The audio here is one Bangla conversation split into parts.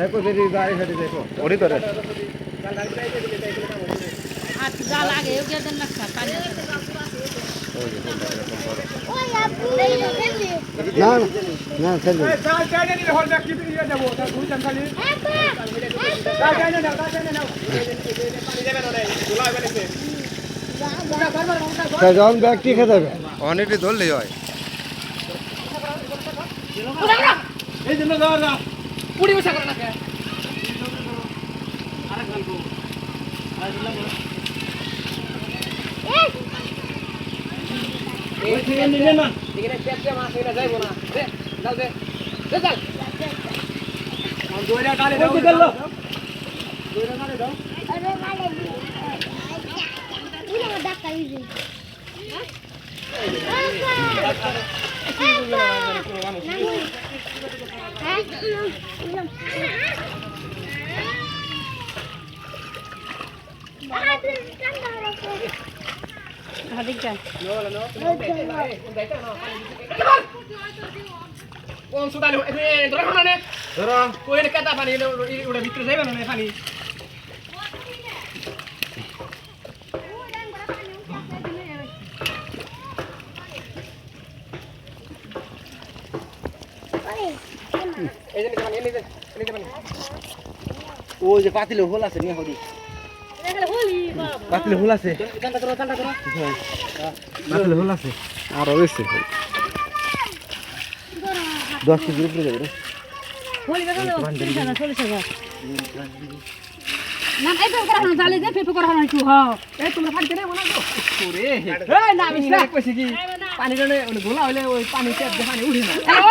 देखो दीदी गाड़ी खड़ी देखो। ओडी तो रे हाथ जा लागे यो गेदन लगता पानी ओ ये ना। না কোনটা এরকম বড়। না না ফেলবে যখন ব্যক্তি খেতে হবে অনেকটি ধরলেই হয়। হাদিক যা কোন সুদালে এ ধরে কোন নে নে পানি ওটা ভিতরে যাইবে না পানি এই যে পানি এই যে এই যে পানি ওই যে পাতিলে হোল আছে নিয়ে হরি পাতিলে হোল আছে কান্টা করো কান্টা করো পাতিলে হোল আছে আর রয়েছে দশ কেজির উপরে যাবে রে হলি বেটা না চলে চলে না এই তো করা জালে দে করা হলো একটু হ্যাঁ এই তোমরা পানি? কেটে বলা তো ওরে এই না আমি কইছি কি পানি জনে ওই গোলা হইলে ওই পানি টেপ দিয়ে পানি উঠে না হ্যালো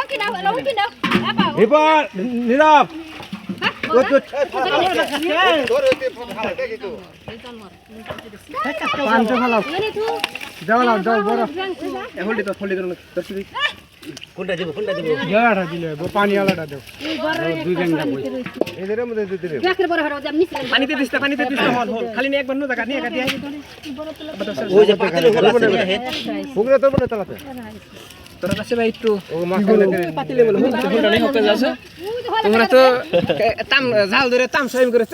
কি না হ্যালো কি না আপা এবার নীরব পাঁচশো ফালাও দেওয়া দাও বড় এ হলদি তো হলদি করো দর্শি কোনটা দিব কোনটা দিব জয়াটা দিলে পানি আলাদা ঘরে দুই জায়গা বই এদের মধ্যে দিতে দেব গ্যাসের বড় হলো যে নিচে পানিতে দিস্তা পানিতে দিস্তা হল হল খালি নে একবার নো জায়গা নিয়ে কাটি ওই যে পাতিলে হোল আছে পুকুরে তো মনে চালাতে তোরা কাছে ভাই একটু ও মাছ পাতিলে বলে হুল নেই হতে যাচ্ছে তোমরা তো তাম ঝাল ধরে তাম সহিম করে